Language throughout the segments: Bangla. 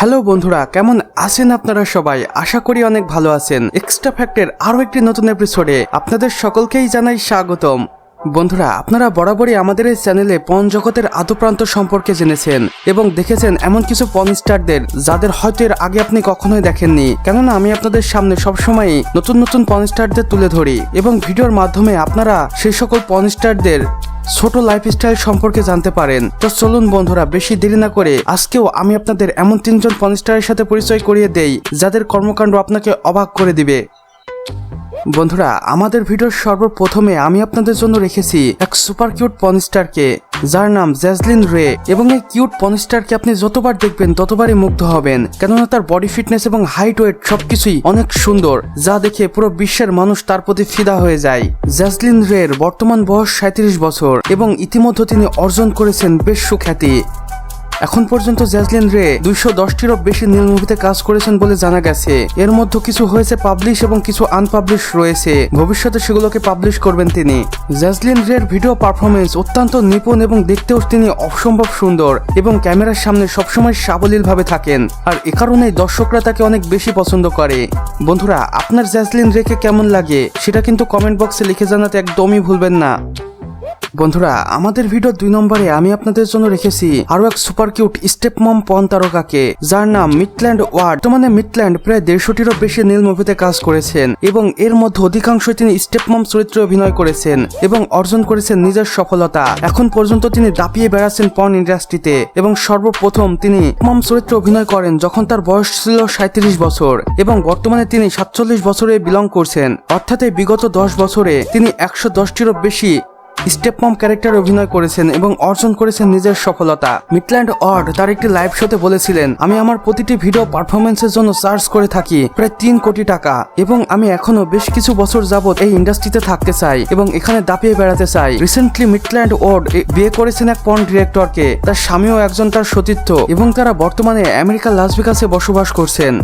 হ্যালো বন্ধুরা, কেমন আছেন আপনারা সবাই? আশা করি অনেক ভালো আছেন। এক্সট্রা ফ্যাক্টের আরও একটি নতুন এপিসোডে আপনাদের সকলকেই জানাই স্বাগতম। বন্ধুরা, আপনারা বরাবরই আমাদের এই চ্যানেলে পণ জগতের আদপ্রান্ত সম্পর্কে জেনেছেন এবং দেখেছেন এমন কিছু পণ স্টারদের যাদের হয়তো এর আগে আপনি কখনোই দেখেননি। কেননা, আমি আপনাদের সামনে সবসময়ই নতুন নতুন পণ স্টারদের তুলে ধরি এবং ভিডিওর মাধ্যমে আপনারা সেই সকল পণ স্টারদের ছোট লাইফস্টাইল সম্পর্কে জানতে পারেন। তো চলুন বন্ধুরা, বেশি দেরি না করে আজকেও আমি আপনাদের এমন তিনজন পনস্টারের সাথে পরিচয় করিয়ে দেই, যাদের কর্মকাণ্ড আপনাকে অবাক করে দিবে। বন্ধুরা, আমাদের ভিডিওর সর্বপ্রথমে আমি আপনাদের জন্য রেখেছি এক সুপার কিউট পনস্টারকে যার নাম জ্যাজলিন রে এবং এই কিউট পনস্টারকে আপনি যতবার দেখবেন, ততবারই মুগ্ধ হবেন। কেননা তার বডি ফিটনেস এবং হাইট ওয়েট সবকিছুই অনেক সুন্দর, যা দেখে পুরো বিশ্বের মানুষ তার প্রতি ফিদা হয়ে যায়। জ্যাজলিন রের বর্তমান বয়স সাঁত্রিশ বছর এবং ইতিমধ্যে তিনি অর্জন করেছেন বেশ সুখ্যাতি। এখন পর্যন্ত জ্যাজলিন রে দুইশো দশটিরও বেশি নীল মুভিতে কাজ করেছেন বলে জানা গেছে। এর মধ্যে কিছু হয়েছে পাবলিশ এবং কিছু আনপাবলিশ রয়েছে। ভবিষ্যতে সেগুলোকে পাবলিশ করবেন তিনি। জ্যাজলিন রের ভিডিও পারফরমেন্স অত্যন্ত নিপুণ এবং দেখতেও তিনি অসম্ভব সুন্দর এবং ক্যামেরার সামনে সবসময় সাবলীল ভাবে থাকেন। আর এ কারণেই দর্শকরা তাকে অনেক বেশি পছন্দ করে। বন্ধুরা, আপনার জ্যাজলিন রেকে কেমন লাগে? সেটা কিন্তু কমেন্ট বক্সে লিখে জানাতে একদমই ভুলবেন না। বন্ধুরা, আমাদের ভিডিও দুই নম্বরে আমি আপনাদের জন্য রেখেছি আরও এক সুপার কিউট স্টেপ মম পন তারকাকে, যার নাম মিডল্যান্ড ওয়ার্ড বর্তমানে মিডল্যান্ড প্রায় দেড়শোটিরও বেশি নীল মুভিতে কাজ করেছেন এবং এর মধ্যে অধিকাংশই তিনি স্টেপ মম চরিত্রে অভিনয় করেছেন এবং অর্জন করেছেন নিজের সফলতা। এখন পর্যন্ত তিনি দাপিয়ে বেড়াচ্ছেন পর্ন ইন্ডাস্ট্রিতে এবং সর্বপ্রথম তিনি মম চরিত্রে অভিনয় করেন যখন তার বয়স ছিল সাঁত্রিশ বছর এবং বর্তমানে তিনি সাতচল্লিশ বছরে বিলং করছেন। অর্থাৎ বিগত দশ বছরে তিনি একশো দশটিরও বেশি স্টেপমম ক্যারেক্টার অভিনয় করেছেন এবং অর্জন করেছেন নিজের সফলতা। মিডল্যান্ড অর্ড তার একটি লাইভ শোতে বলেছিলেন, আমি আমার প্রতিটি ভিডিও পারফরমেন্সের জন্য চার্জ করে থাকি, প্রায় তিন কোটি টাকা, এবং আমি এখনও বেশ কিছু বছর যাবত এই ইন্ডাস্ট্রিতে থাকতে চাই এবং এখানে দাপিয়ে বেড়াতে চাই। রিসেন্টলি মিডল্যান্ড অর্ড বিয়ে করেছেন এক পর্ন ডিরেক্টরকে তার স্বামীও একজন তার সতীর্থ এবং তারা বর্তমানে আমেরিকার লাস ভেগাসে বসবাস করছেন।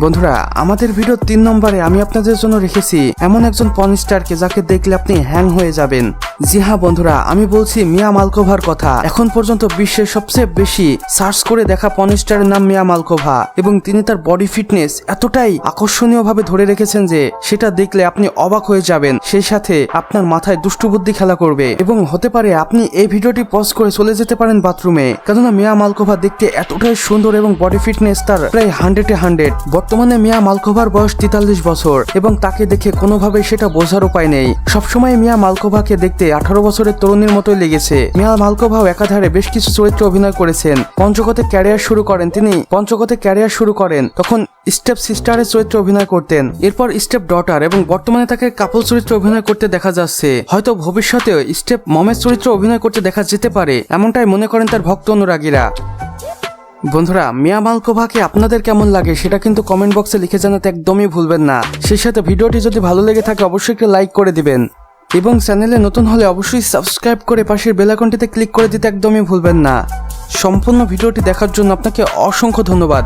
বন্ধুরা, আমাদের ভিডিও তিন নম্বরে আমি আপনাদের জন্য রেখেছি এমন একজন পনস্টারকে যাকে দেখলে আপনি হ্যাং হয়ে যাবেন। জি হ্যাঁ বন্ধুরা, আমি বলছি মিয়া মালকোভার কথা। এখন পর্যন্ত বিশ্বের সবচেয়ে বেশি সার্চ করে দেখা পনস্টারের নাম মিয়া মালকোভা এবং তিনি তার বডি ফিটনেস এতটাই আকর্ষণীয় ভাবে ধরে রেখেছেন যে সেটা দেখলে আপনি অবাক হয়ে যাবেন। সেই সাথে আপনার মাথায় দুষ্টু বুদ্ধি খেলা করবে এবং হতে পারে আপনি এই ভিডিওটি পজ করে চলে যেতে পারেন বাথরুমে কেননা মিয়া মালকোভা দেখতে এতটাই সুন্দর এবং বডি ফিটনেস তার প্রায় হান্ড্রেডে হান্ড্রেড বর্তমানে মিয়া মালকোভার বয়স তেতাল্লিশ বছর এবং তাকে দেখে কোনোভাবেই সেটা বোঝার উপায় নেই। সবসময় মিয়া মালকোভাকে দেখতে আঠারো বছরের তরুণীর মতোই লেগেছে। মিয়া মালকোভাও একাধারে বেশ কিছু চরিত্রে অভিনয় করেছেন। পঞ্চগতে ক্যারিয়ার শুরু করেন তিনি। পঞ্চগতে ক্যারিয়ার শুরু করেন, তখন স্টেপ সিস্টারের চরিত্রে অভিনয় করতেন। এরপর স্টেপ ডটার এবং বর্তমানে তাকে কাপল চরিত্রে অভিনয় করতে দেখা যাচ্ছে। হয়তো ভবিষ্যতেও স্টেপ মমের চরিত্রে অভিনয় করতে দেখা যেতে পারে, এমনটাই মনে করেন তার ভক্ত অনুরাগীরা। বন্ধুরা, মিয়া মালকোভাকে আপনাদের কেমন লাগে সেটা কিন্তু কমেন্ট বক্সে লিখে জানাতে একদমই ভুলবেন না। সেই সাথে ভিডিওটি যদি ভালো লেগে থাকে, অবশ্যই একটা লাইক করে দিবেন। এবং চ্যানেলে নতুন হলে অবশ্যই সাবস্ক্রাইব করে পাশের বেলাকনটিতে ক্লিক করে দিতে একদমই ভুলবেন না। সম্পূর্ণ ভিডিওটি দেখার জন্য আপনাকে অসংখ্য ধন্যবাদ।